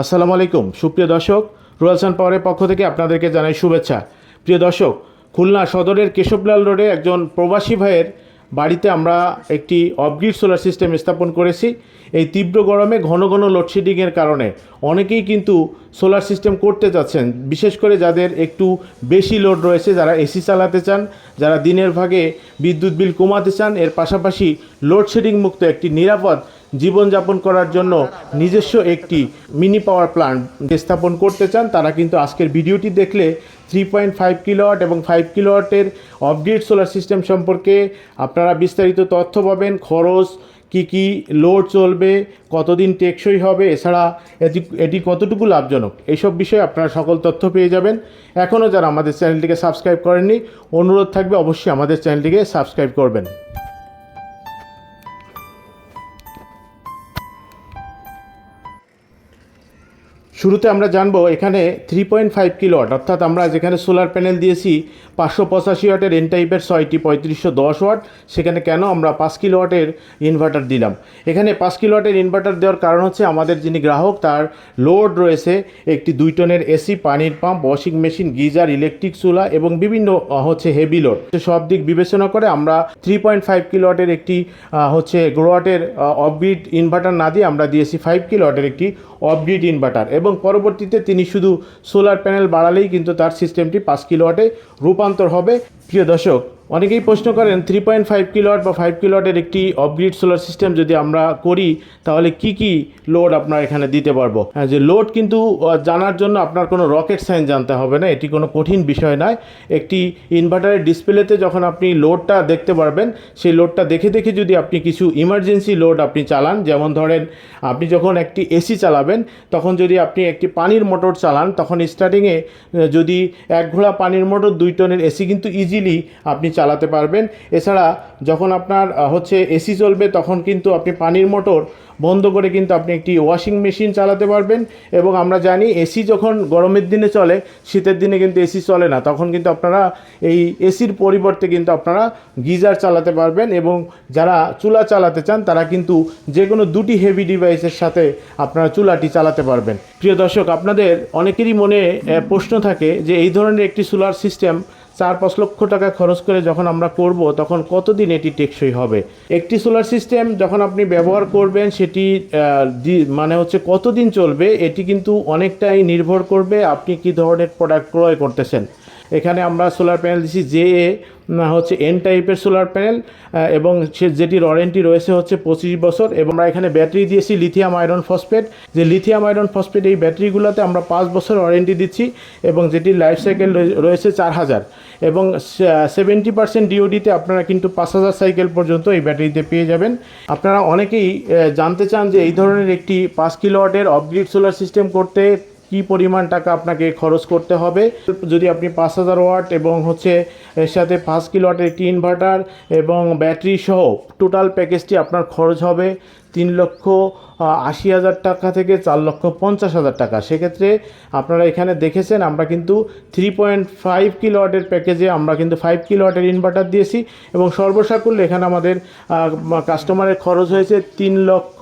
আসসালামু আলাইকুম। সুপ্রিয় দর্শক রুয়ালসান পাওয়ারের পক্ষ থেকে আপনাদেরকে জানাই শুভেচ্ছা। প্রিয় দর্শক, খুলনা সদরের কেশবলাল রোডে একজন প্রবাসী ভাইয়ের বাড়িতে আমরা একটি অফগ্রিড সোলার সিস্টেম স্থাপন করেছি। এই তীব্র গরমে ঘন ঘন লোডশেডিংয়ের কারণে অনেকেই কিন্তু সোলার সিস্টেম করতে চাচ্ছেন বিশেষ করে যাদের একটু বেশি লোড রয়েছে, যারা এসি চালাতে চান, যারা দিনের ভাগে বিদ্যুৎ বিল কমাতে চান, এর পাশাপাশি লোডশেডিং মুক্ত একটি নিরাপদ জীবনযাপন করার জন্য নিজস্ব একটি মিনি পাওয়ার প্ল্যান্ট স্থাপন করতে চান, তারা কিন্তু আজকের ভিডিওটি দেখলে থ্রি পয়েন্ট ফাইভ কিলোওয়াট এবং ফাইভ কিলোওয়াটের অপগ্রেড সোলার সিস্টেম সম্পর্কে আপনারা বিস্তারিত তথ্য পাবেন, খরচ, কি কি লোড চলবে, কতদিন টেকসই হবে, এছাড়া এটি এটি কতটুকু লাভজনক এইসব বিষয়ে আপনারা সকল তথ্য পেয়ে যাবেন। এখনও যারা আমাদের চ্যানেলটিকে সাবস্ক্রাইব করেননি, অনুরোধ থাকবে অবশ্যই আমাদের চ্যানেলটিকে সাবস্ক্রাইব করবেন। শুরুতে আমরা জানব এখানে থ্রি পয়েন্ট ফাইভ কিলোয়াট অর্থাৎ আমরা যেখানে সোলার প্যানেল দিয়েছি, পাঁচশো পঁচাশি ওয়াটের এন টাইপের ছয়টি, পঁয়ত্রিশশো দশ ওয়াট, সেখানে কেন আমরা পাঁচ কিলোওয়াটের ইনভার্টার দিলাম? এখানে পাঁচ কিলোওয়াটের ইনভার্টার দেওয়ার কারণ হচ্ছে আমাদের যিনি গ্রাহক, তার লোড রয়েছে একটি দুই টনের এসি পানির pump washing machine geyser electric চুলা এবং বিভিন্ন হচ্ছে হেভি লোড সব দিক বিবেচনা করে আমরা থ্রি পয়েন্ট ফাইভ কিলোওয়াটের একটি হচ্ছে গ্রোয়াটের অফগ্রিড ইনভার্টার না দিয়ে আমরা দিয়েছি ফাইভ কিলোওয়াটের একটি অফগ্রিড ইনভার্টার এবং পরবর্তীতে তিনি শুধু সোলার প্যানেল বাড়ালেই কিন্তু তার সিস্টেমটি পাঁচ কিলোয়াটে রূপান্তর হবে। প্রিয় দর্শক অনেকেই প্রশ্ন করেন থ্রি পয়েন্ট ফাইভ কিলোয়াট বা ফাইভ কিলোয়াটের একটি অফগ্রিড সোলার সিস্টেম যদি আমরা করি তাহলে কি কি লোড আপনার এখানে দিতে পারব? হ্যাঁ, যে লোড কিন্তু জানার জন্য আপনার কোনো রকেট সাইন জানতে হবে না এটি কোনো কঠিন বিষয় নয়। একটি ইনভার্টারের ডিসপ্লেতে যখন আপনি লোডটা দেখতে পারবেন সেই লোডটা দেখে দেখে যদি আপনি কিছু ইমার্জেন্সি লোড আপনি চালান যেমন ধরেন আপনি যখন একটি এসি চালাবেন তখন যদি আপনি একটি পানির মোটর চালান তখন স্টার্টিংয়ে যদি এক ঘোড়া পানির মোটর দুই টনের এসি কিন্তু ইজিলি আপনি চালাতে পারবেন। এছাড়া যখন আপনার হচ্ছে এসি চলবে তখন কিন্তু আপনি পানির মোটর বন্ধ করে কিন্তু আপনি একটি ওয়াশিং মেশিন চালাতে পারবেন। এবং আমরা জানি এসি যখন গরমের দিনে চলে, শীতের দিনে কিন্তু এসি চলে না। তখন কিন্তু আপনারা এই এসির পরিবর্তে কিন্তু আপনারা গিজার চালাতে পারবেন এবং যারা চুলা চালাতে চান, তারা কিন্তু যে কোনো দুটি হেভি ডিভাইসের সাথে আপনারা চুলাটি চালাতে পারবেন। প্রিয় দর্শক, আপনাদের অনেকেরই মনে প্রশ্ন থাকে যে এই ধরনের একটি সোলার সিস্টেম চার পাঁচ লক্ষ টাকা খরচ করে যখন আমরা করব, তখন কতদিন এটি টেকসই হবে? একটি সোলার সিস্টেম যখন আপনি ব্যবহার করবেন, সেটি মানে হচ্ছে কতদিন চলবে, এটি কিন্তু অনেকটাই নির্ভর করবে আপনি কি ধরনের প্রোডাক্ট ক্রয় করতেছেন। এখানে আমরা সোলার প্যানেল দিচ্ছি যে এ হচ্ছে এন টাইপের সোলার প্যানেল এবং সে যেটির ওয়ারেন্টি রয়েছে হচ্ছে পঁচিশ বছর, এবং আমরা এখানে ব্যাটারি দিয়েছি লিথিয়াম আয়রন ফসফেট যে লিথিয়াম আয়রন ফসফেট এই ব্যাটারিগুলোতে আমরা পাঁচ বছর ওয়ারেন্টি দিচ্ছি, এবং যেটির লাইফ সাইকেল রয়েছে চার হাজার। এবং সেভেন্টি পার্সেন্ট ডিওডিতে আপনারা কিন্তু পাঁচ হাজার সাইকেল পর্যন্ত এই ব্যাটারিতে পেয়ে যাবেন। আপনারা অনেকেই জানতে চান যে এই ধরনের একটি পাঁচ কিলোওয়াটের অফগ্রিড সোলার সিস্টেম করতে কি পরিমাণ টাকা আপনাকে খরচ করতে হবে? যদি আপনি পাঁচ হাজার ওয়াট এবং হচ্ছে এর সাথে পাঁচ কিলোওয়াটের একটি ইনভার্টার এবং ব্যাটারি সহ টোটাল প্যাকেজটি আপনার খরচ হবে তিন লক্ষ আশি হাজার টাকা থেকে চার লক্ষ পঞ্চাশ হাজার টাকা। সেক্ষেত্রে আপনারা এখানে দেখেছেন, আমরা কিন্তু থ্রি পয়েন্ট ফাইভ কিলোওয়াটের প্যাকেজে আমরা কিন্তু ফাইভ কিলোওয়াটের ইনভার্টার দিয়েছি এবং সর্বসাকুল্য এখানে আমাদের কাস্টমারের খরচ হয়েছে তিন লক্ষ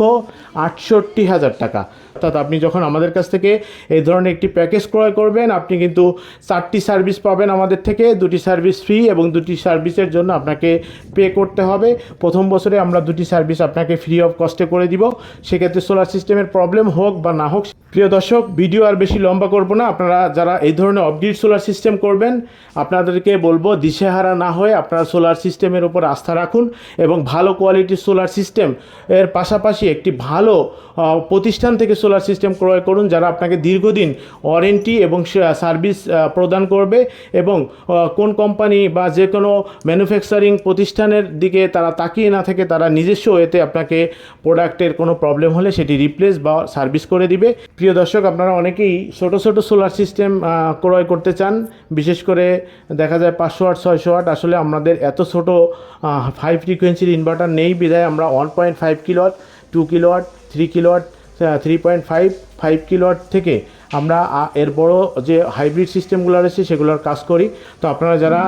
আটষট্টি হাজার টাকা। অর্থাৎ আপনি যখন আমাদের কাছ থেকে এই ধরনের একটি প্যাকেজ ক্রয় করবেন। আপনি কিন্তু চারটি সার্ভিস পাবেন আমাদের থেকে। দুটি সার্ভিস ফ্রি এবং দুটি সার্ভিসের জন্য আপনাকে পে করতে হবে। প্রথম বছরে আমরা দুটি সার্ভিস আপনাকে ফ্রি অফ কস্টে করে দিব। সেক্ষেত্রে সোলার সিস্টেমের প্রবলেম হোক বা না হোক প্রিয় দর্শক, ভিডিও আর বেশি লম্বা করব না। আপনারা যারা এই ধরনের অপগ্রিড সোলার সিস্টেম করবেন, আপনাদেরকে বলব দিশেহারা না হয়ে আপনারা সোলার সিস্টেমের উপর আস্থা রাখুন এবং ভালো কোয়ালিটির সোলার সিস্টেম এর পাশাপাশি একটি ভালো প্রতিষ্ঠান থেকে সোলার সিস্টেম ক্রয় করুন, যারা আপনাকে দীর্ঘদিন ওয়ারেন্টি এবং সার্ভিস প্রদান করবে এবং কোন কোম্পানি বা যে কোনো ম্যানুফ্যাকচারিং প্রতিষ্ঠানের দিকে তারা তাকিয়ে না থেকে তারা নিজস্ব এতে আপনাকে প্রোডাক্টের কোনো প্রবলেম হলে সেটি রিপ্লেস বা সার্ভিস করে দিবে। প্রিয় দর্শক, আপনারা অনেকেই ছোট ছোট সোলার সিস্টেম ক্রয় করতে চান। বিশেষ করে দেখা যায় পাঁচশো আট, ছয়শো আট। আসলে আমাদের এত ছোট ফাইভ ফ্রিকোয়েন্সির ইনভার্টার নেই। বিধায় আমরা one point five kilowatt two kilowatt three kilowatt three point five five kilowatt থেকে আমরা এর বড় যে হাইব্রিড সিস্টেমগুলো রয়েছে সেগুলোর কাজ করি। তো আপনারা যারা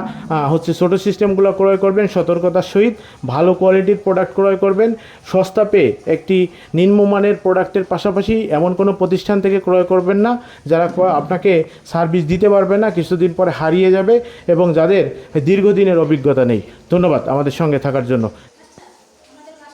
হচ্ছে ছোটো সিস্টেমগুলো ক্রয় করবেন, সতর্কতার সহিত ভালো কোয়ালিটির প্রোডাক্ট ক্রয় করবেন, সস্তা পেয়ে একটি নিম্নমানের প্রোডাক্টের পাশাপাশি এমন কোনো প্রতিষ্ঠান থেকে ক্রয় করবেন না, যারা আপনাকে সার্ভিস দিতে পারবে না, কিছুদিন পরে হারিয়ে যাবে এবং যাদের দীর্ঘদিনের অভিজ্ঞতা নেই। ধন্যবাদ আমাদের সঙ্গে থাকার জন্য।